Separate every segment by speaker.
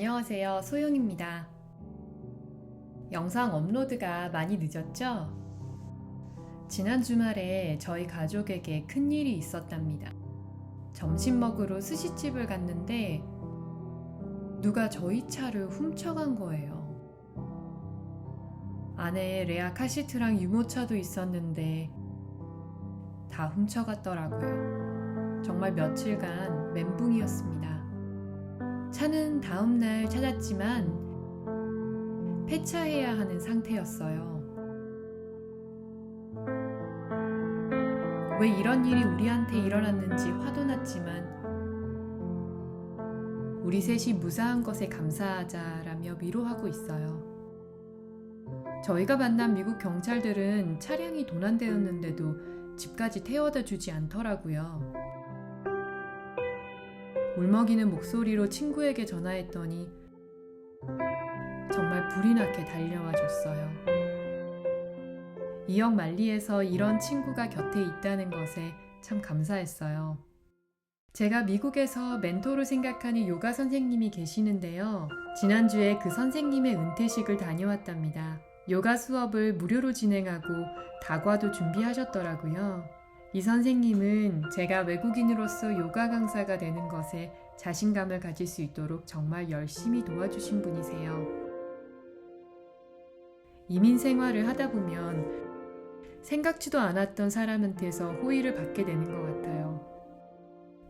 Speaker 1: 안녕하세요. 소영입니다. 영상 업로드가 많이 늦었죠? 지난 주말에 저희 가족에게 큰 일이 있었답니다. 점심 먹으러 스시집을 갔는데 누가 저희 차를 훔쳐간 거예요. 안에 레아 카시트랑 유모차도 있었는데 다 훔쳐갔더라고요. 정말 며칠간 멘붕이었습니다. 차는 다음날 찾았지만 폐차해야 하는 상태였어요. 왜 이런 일이 우리한테 일어났는지 화도 났지만 우리 셋이 무사한 것에 감사하자라며 위로하고 있어요. 저희가 만난 미국 경찰들은 차량이 도난되었는데도 집까지 태워다 주지 않더라고요. 울먹이는 목소리로 친구에게 전화했더니 정말 불이 나게 달려와 줬어요. 2억 만리에서 이런 친구가 곁에 있다는 것에 참 감사했어요. 제가 미국에서 멘토로 생각하는 요가 선생님이 계시는데요. 지난주에 그 선생님의 은퇴식을 다녀왔답니다. 요가 수업을 무료로 진행하고 다과도 준비하셨더라고요. 이 선생님은 제가 외국인으로서 요가 강사가 되는 것에 자신감을 가질 수 있도록 정말 열심히 도와주신 분이세요. 이민 생활을 하다 보면 생각지도 않았던 사람한테서 호의를 받게 되는 것 같아요.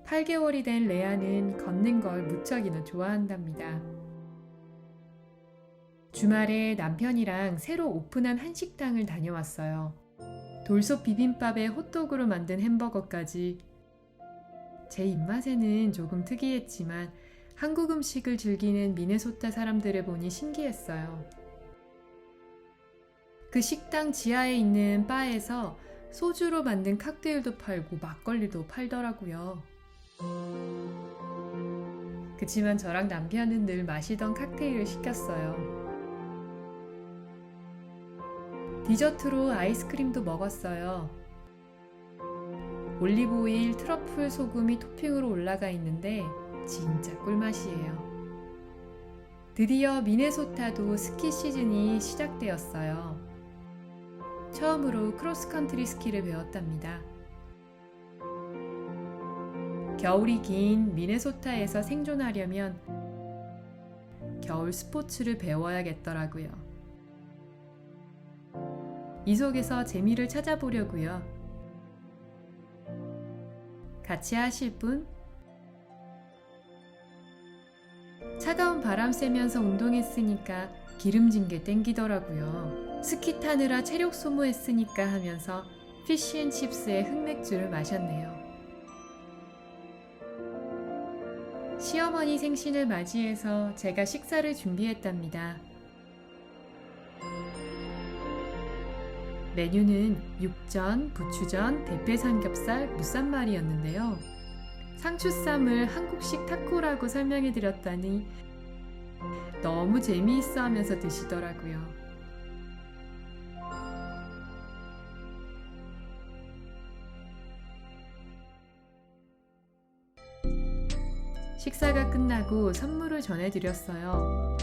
Speaker 1: 8개월이 된 레아는 걷는 걸 무척이나 좋아한답니다. 주말에 남편이랑 새로 오픈한 한식당을 다녀왔어요. 돌솥 비빔밥에 호떡으로 만든 햄버거까지 제 입맛에는 조금 특이했지만 한국 음식을 즐기는 미네소타 사람들을 보니 신기했어요. 그 식당 지하에 있는 바에서 소주로 만든 칵테일도 팔고 막걸리도 팔더라고요. 그치만 저랑 남편은 늘 마시던 칵테일을 시켰어요. 디저트로 아이스크림도 먹었어요. 올리브오일, 트러플 소금이 토핑으로 올라가 있는데 진짜 꿀맛이에요. 드디어 미네소타도 스키 시즌이 시작되었어요. 처음으로 크로스컨트리 스키를 배웠답니다. 겨울이 긴 미네소타에서 생존하려면 겨울 스포츠를 배워야겠더라고요. 이 속에서 재미를 찾아보려고요. 같이 하실 분? 차가운 바람 쐬면서 운동했으니까 기름진 게 땡기더라고요. 스키 타느라 체력 소모했으니까 하면서 피쉬앤칩스의 흑맥주를 마셨네요. 시어머니 생신을 맞이해서 제가 식사를 준비했답니다. 메뉴는 육전, 부추전, 대패 삼겹살, 무쌈말이었는데요. 상추쌈을 한국식 타코라고 설명해 드렸더니 너무 재미있어 하면서 드시더라고요. 식사가 끝나고 선물을 전해드렸어요.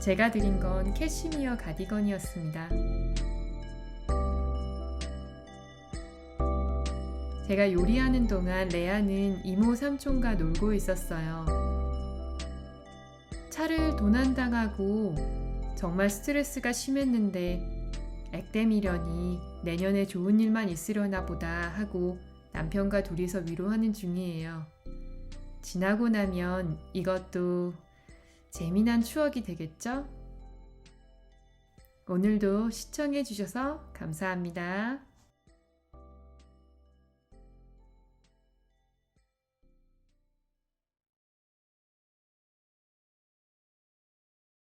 Speaker 1: 제가 드린 건 캐시미어 가디건이었습니다. 제가 요리하는 동안 레아는 이모 삼촌과 놀고 있었어요. 차를 도난당하고 정말 스트레스가 심했는데 액땜이려니 내년에 좋은 일만 있으려나 보다 하고 남편과 둘이서 위로하는 중이에요. 지나고 나면 이것도 재미난 추억이 되겠죠? 오늘도 시청해 주셔서 감사합니다.